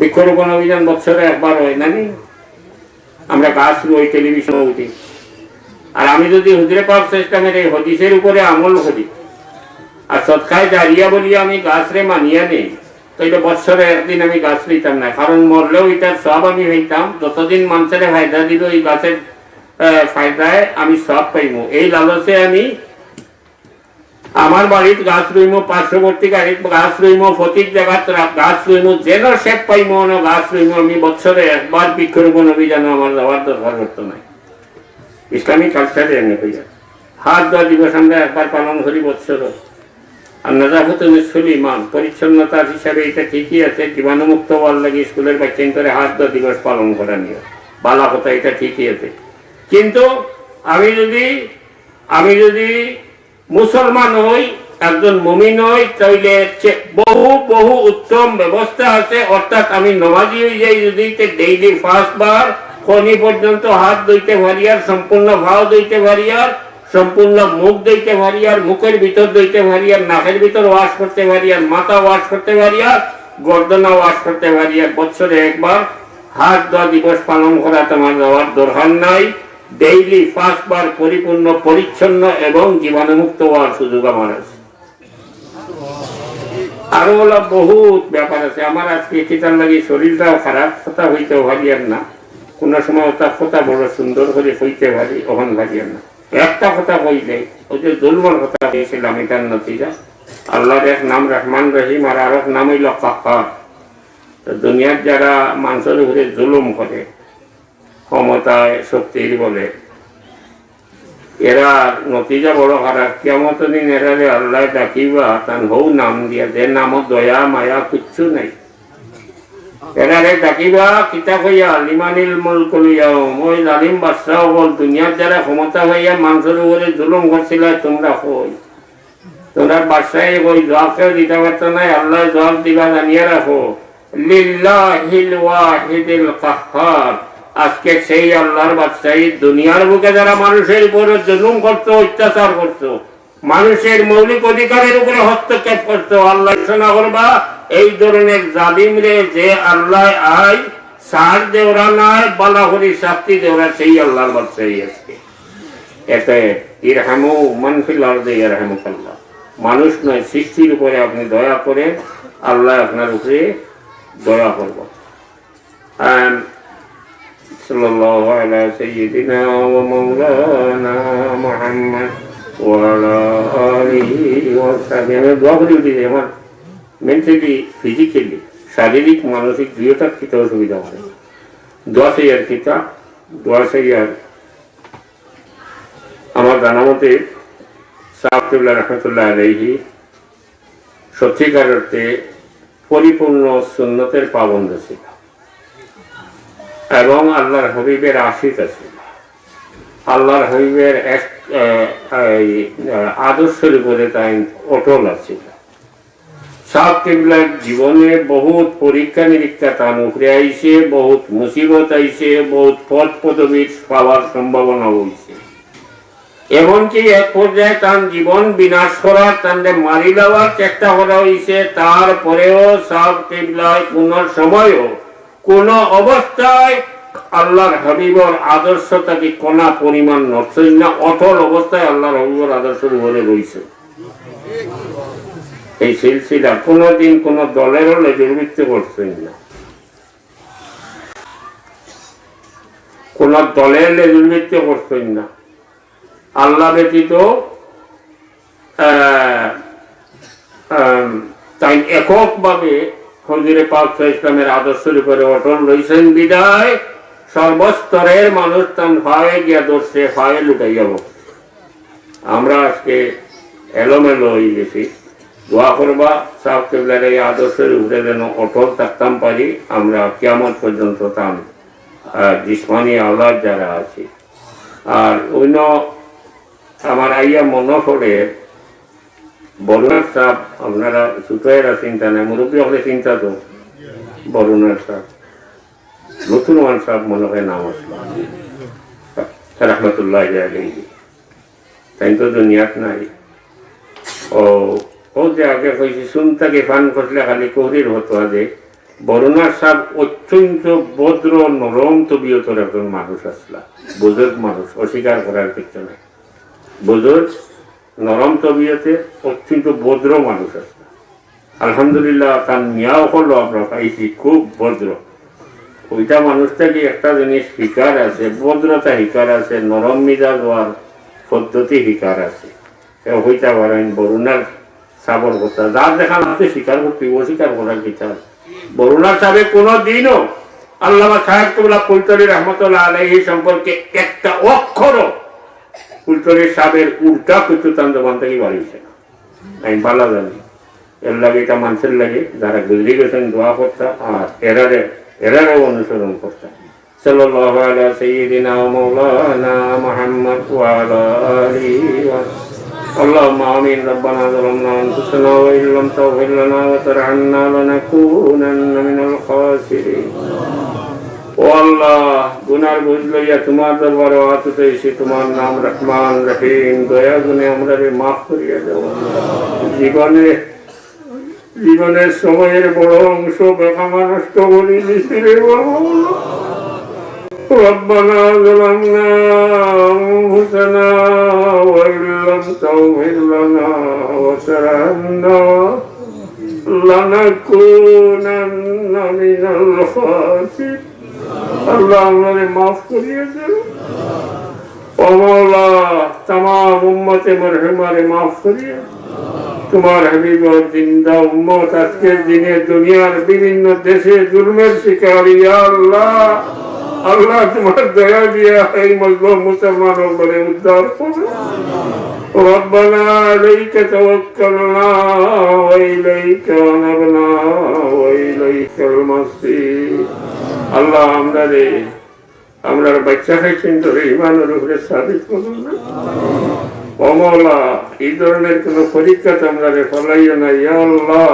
বৃক্ষরোপণ অভিযান বছরে একবার হয়, না নি? আমরা গাছ রই টেলিভিশন উঠি আর আমি যদি হুজরে পাক সিস্টেমের এই হদিসের উপরে আমল করি, আর সৎকায় দাঁড়িয়া বলি আমি গাছ রে মানিয়া নেই, তো এটা বছরে একদিন আমি গাছ লইতাম না। কারণ মরলেও এটার সব আমি হইতাম, যতদিন মানুষের ফায়দা দিল এই গাছের ফায়দায় আমি সব পাইব এই লালসে আমি আমার বাড়িত গাছ রইমো পার্শ্ববর্তী গাছ রইমো প্রতীক জায়গাত গাছ রইমো যেন শেপ পাইমো না গাছ রইমো আমি বছরে একবার বৃক্ষরোপণ অভিযানে আমার যাওয়ার দরকার করতো নাই। ইসলামী কালচারে এমনি হইয়া হাত দেওয়া দিবস আমরা একবার পালন করি বছর আর নাজাফত ইমান পরিচ্ছন্নতার হিসাবে এটা ঠিকই আছে, জীবাণুমুক্ত হওয়ার লাগে স্কুলের বাচ্চা করে হাত দেওয়া দিবস পালন করা নিয়ে। বালা কথা, এটা ঠিকই আছে। কিন্তু আমি যদি আমি যদি মুসলমান হই, একজন মমিন হই, তাইলে বহু বহু উত্তম ব্যবস্থা আছে। অর্থাৎ আমি নমাজি হয়ে যাই যদি ডেইলি ফার্স্ট বার খনি পর্যন্ত হাত দইতে পারি আর, সম্পূর্ণ ভাও দইতে পারি আর, সম্পূর্ণ মুখ দইতে পারি আর, মুখের ভিতর দইতে পারি আর, নাকের ভিতর ওয়াশ করতে পারি আর, মাথা ওয়াশ করতে পারি আর, গর্দনা ওয়াশ করতে পারি আর বছরে একবার হাত দেওয়া দিবস পালন করা তোমার যাওয়ার দরকার নাই। ডেইলি পাঁচবার পরিপূর্ণ, পরিচ্ছন্ন এবং জীবাণুমুক্ত হওয়ার সুযোগ আমার আছে। আরও হলো বহুত ব্যাপার আছে। আমার আজকে খিতার লাগে শরীরটাও খারাপ কথা হইতে ভারিয়ার না। কোন সময় ওটা কথা বড় সুন্দর করে হইতে পারি ওখান ভারিয়ার না। একটা কথা কইলে ওই যে জুলমর কথা দিয়েছিলাম, এটার নতিজা। আল্লাহর এক নাম রহমান রহিম আর আর এক নাম হইল কাকার তো দুনিয়ার যারা মানুষের উপরে জুলুম করে ক্ষমতায় শক্তির বলে এরা নতিজা বড় খারাপ। কেমন দিন এরা আল্লাহ ডাকিবা, তান হৌ নাম দিয়া যে নাম দয়া, মায়া কিচ্ছু নাই। এরা রে ডাকিবা, কিতা কইয়া, লিমানিল মুল কলিয়াও মই জালিম বাদশাহ বল দুনিয়ার যারা ক্ষমতা হইয়া মানুষের উপরে জুলুম করছিল, তোমরা কই? তোমরা বাদশাহে কই জবাবকেও দিতে পারতো নাই আল্লাহ জবাব দিবা জানিয়ে রাখো। লিল্লাহিল ওয়াহিদিল কাহ্হার আজকে সেই আল্লাহর বাদশাহী দুনিয়ার বুকে যারা মানুষের উপরে জুলুম করতো, অত্যাচার করতো, মানুষের মৌলিক অধিকারের উপরে হস্তক্ষেপ করতো, আল্লাহ শোনা করবা, এই ধরনের জালিম রে যে আল্লাহ আই সার দেওরা নাই বালাহরি শাস্তি দেওরা সেই আল্লাহর বাদশাহী আজকে। এতে ইরহামু মানফিল আরদে, ইরহামুকাল্লাহ। মানুষ নয়, সৃষ্টির উপরে আপনি দয়া করে আল্লাহ আপনার উপরে দয়া করব সাইয়্যিদিনা ওয়া মাওলানা মুহাম্মদ ওয়া আলা আলিহি ওয়া সাহবিহি আমি দোয়া করে উঠি আমার মেন্টালি ফিজিক্যালি শারীরিক, মানসিক দুইটার ক্ষেত্রে অসুবিধা হয় দোয়া সেই আর কিতা দোয়া সেই আর আমার জানা মতে সাহাবতুল্লাহ রহমতুল্লাহ আলহি সত্যিকার অর্থে পরিপূর্ণ সুন্নতের পাবন্ধ ছিল। এবং আল্লাহর হবিবের আশিক আছে। আল্লাহর হবিবের এক আদর্শের উপরে তাই অটল আছিল সাত কেবলার জীবনে বহুত পরীক্ষা নিরীক্ষা তার উপরে আইছে, বহুত মুসিবত আইছে, বহুত পদ পদবীর পাওয়ার সম্ভাবনা হয়েছে এমনকি এক পর্যায়ে তার জীবন বিনাশ করার তাদের মারি দেওয়ার চেষ্টা করা হয়েছে তারপরেও সব কেবলায় কোন সময়ও কোন অবস্থায় আল্লাহর হাবিবর আদর্শ তাকে কোনা পরিমাণ নড়ছেন না, অটল অবস্থায় আল্লাহর হাবিবর আদর্শের উপরে রয়েছে। এই সিলসিলা কোনোদিন কোন দলেরও লেজুর্বৃত্তি করছেন না। কোন দলের লেজুর্বৃত্তি করছেন না। আল্লাহ ব্যতীত তাই এককভাবে হজুরে পাক ইসলামের আদর্শের উপরে অটল রয়েছেন বিদায়। সর্বস্তরের মানুষ তান ভাবে গিয়া দর্শে ভাবে লুটাই যাব আমরা আজকে এলোমেলো হয়ে গেছি। দোয়া করবা সাহ কেবলার এই আদর্শের উপরে যেন অটল থাকতাম পারি, আমরা কিয়ামত পর্যন্ত তাম জিসমানি আল্লাহ যারা আছি। আর অন্য আমার আইয়া মনে পড়ে বরুণার সাপ আপনারা সুতোয়েরা চিন্তা নেই মুরব্বী হলে চিন্তা তো বরুণার সাপ নতুন ওয়ান সাপ মনে হয় নাম আসলো। রহমতুল্লাহ আলাইহি। তাই তো দুনিয়াত নাই। ও ও যে আগে কইছি শুনতাকে ফান করলে খালি কোহরির হতো আগে বরুণার সাহ অত্যন্ত ভদ্র, নরম তবিয়তর একজন মানুষ আসলা। বুজুর্গ মানুষ, অস্বীকার করার কিছু নাই। বুজুর্গ নরম তবিয়তে অত্যন্ত ভদ্র মানুষ আছে। আলহামদুলিল্লাহ, তার মিয়াও হলো আমরা পাইছি খুব ভদ্র। ওইটা মানুষটাকে একটা জিনিস শিকার আছে, ভদ্রতা শিকার আছে, নরম মিজাজ হওয়ার পদ্ধতি শিকার আছে। হইতে পারেন বরুণার সাবর কথা যার দেখা আছে স্বীকার করতে অস্বীকার করার আছে বরুণার সাহেব কোনো দিনও আল্লামা সাহেব কুবলা ফুলতলি রহমতুল্লাহ আলহী সম্পর্কে একটা অক্ষরও ফুলতলির সাহেবের উল্টা কিছু তান্দবান থেকে বাড়িয়েছে না আমি ভালো জানি এর লাগে এটা মানুষের লাগে যারা গুজরি গেছেন দোয়া করতাম আর এরারে এরারেও অনুসরণ করতাম صلى الله على سيدنا ومولانا محمد وعلى آله وصحبه اللهم آمين ربنا ظلمنا أنفسنا وإن لم تغفر لنا وترحمنا لنكونن من الخاسرين ও আল্লাহ গুনার বুঝ লইয়া তোমার দরবারে আতুতে এসে তোমার নাম রহমান রহিম দয়া গুনে আমরা মাফ করিয়া দেব জীবনে জীবনের সময়ের বড় অংশ বেকামা নষ্ট করি দিছি রে বাবা ربنا ظلمنا أنفسنا وإن لم تغفر لنا وترحمنا لنكونن من الخاسرين আল্লাহ আমাদের মাফ করিয়ে দেন ও মৌলা তাম উম্মতে মরহমারে মাফ করিয়ে তোমার হাবিব জিন্দা উম্মত আজকের দিনে দুনিয়ার বিভিন্ন দেশে জুলমের শিকার ইয়া আল্লাহ আল্লাহ তোমার দয়া দিয়া এই মজলুম মুসলমান বলে উদ্ধার করো ربنا عليك توكلنا وإليك أنبنا وإليك المصير আল্লাহ আমরা রে আমরা বাচ্চা খাইছেন ধরে ইমানের উপরে সাবিত করুন না। অমলা এই ধরনের কোন পরীক্ষা তো আমরা রে ফলাইও না ইয়া আল্লাহ।